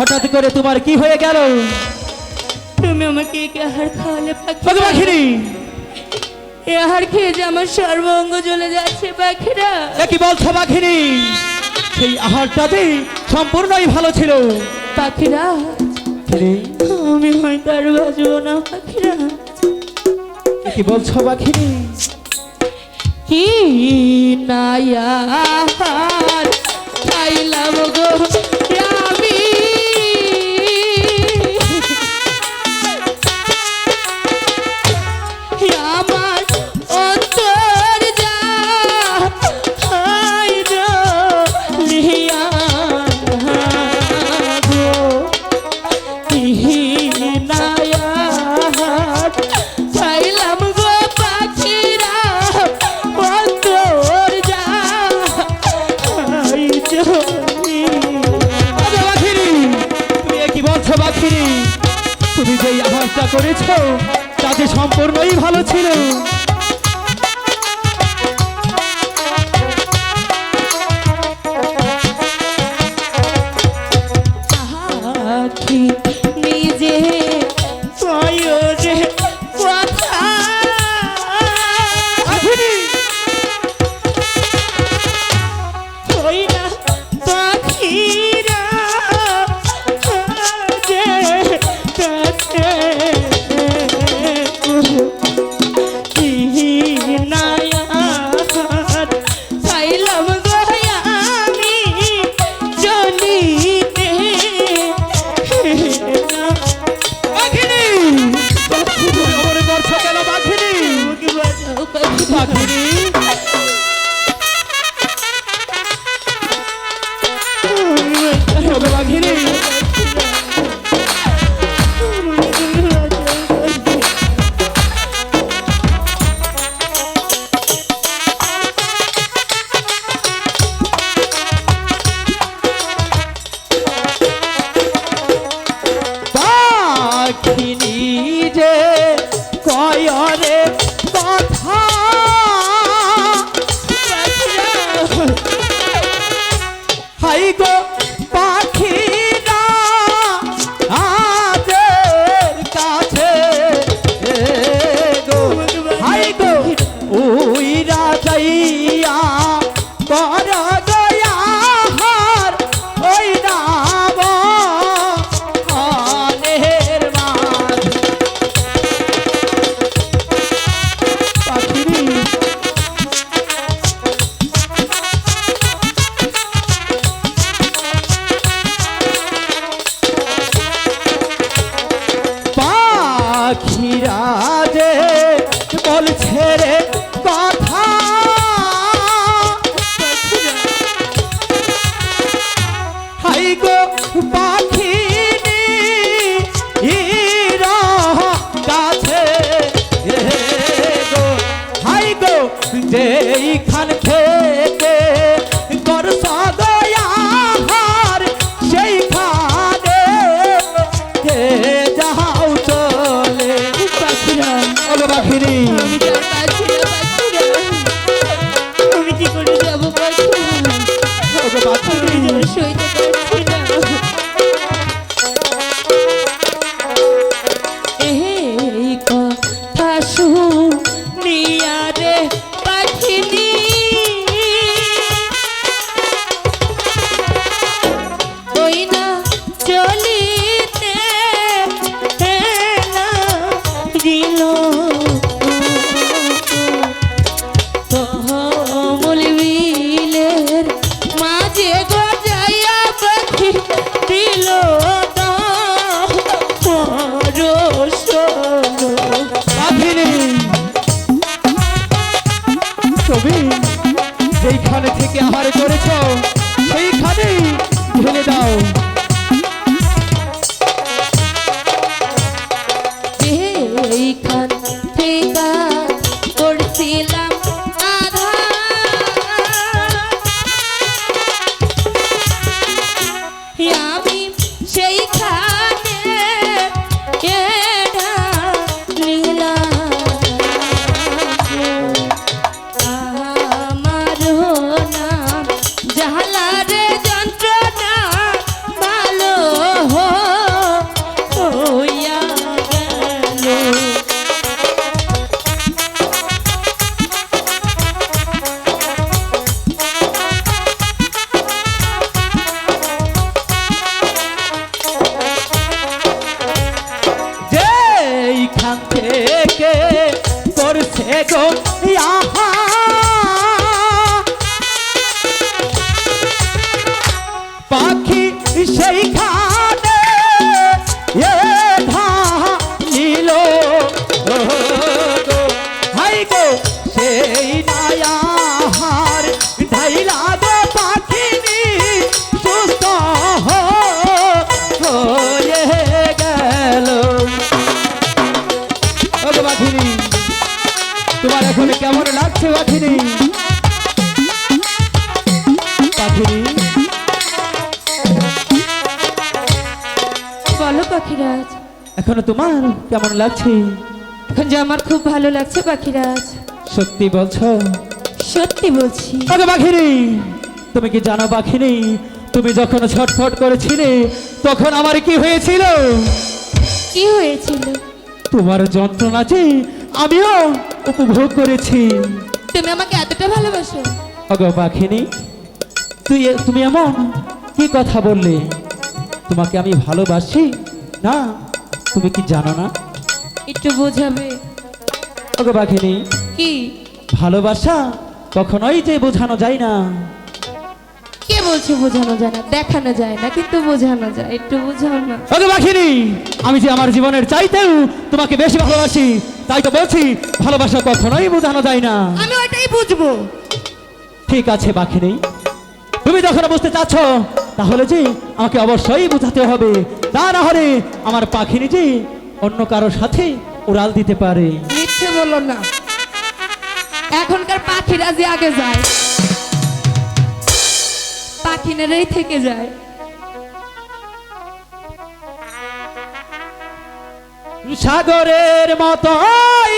হঠাৎ করে তোমার কি হয়ে গেল? তুমি আমাকে আহার খেয়ে আমার সর্বঙ্গ জ্বলে যাচ্ছে পাখিরা। বলছো পাখিনি? সেই আহারটাতে সম্পূর্ণই ভালো ছিল। পাখিরা আমি হয়তো না পাখিরা। কি বলছো পাখিনি? কি নায়া ভক্তি বাথরুমে যাব বাথরুম সইতে পারব Africa. গো আহা লাগছে পাখিনি পাখিনি বলো পাখিরাজ। এখনও তোমার কেমন লাগছে? এখন যে আমার খুব ভালো লাগছে পাখিরাজ। সত্যি বলছো? সত্যি বলছি। আগে পাখিনি তুমি কি জানো পাখিনি তুমি যখন ছটফট করেছিলে তখন আমার কি হয়েছিল? কি হয়েছিল? তোমার যন্ত্রণা যে আমিও উপভোগ করেছি। তুমি আমাকে এতটা ভালোবাসো? অগো পাখিনি তুই তুমি এমন কি কথা বললে? তোমাকে আমি ভালোবাসি? না তুমি কি জানো না? একটু বোঝাবে? অগ পাখিনি কি? ভালোবাসা কখনোই যে বোঝানো যায় না। কে বলছে বোঝানো যায় না দেখানো যায় না কিন্তু বোঝানো যায় একটু বোঝাও না। ওকে বাখিনি আমি যে আমার জীবনের চাইতেও তোমাকে বেশি ভালোবাসি তাই তো বলছি ভালোবাসা কখনোই বোঝানো যায় না। আমি ওটাই বুঝব। ঠিক আছে বাখিনি তুমি যখন বুঝতে চাচ্ছ তাহলে যে আমাকে অবশ্যই বোঝাতে হবে। তা না হলে আমার পাখিনি যে অন্য কারোর সাথে উড়াল দিতে পারে। মিথ্যে বলো না। এখনকার পাখিরা যে আগে যায়। পাখিনেরাই থেকে যায়। সাগরের মতোই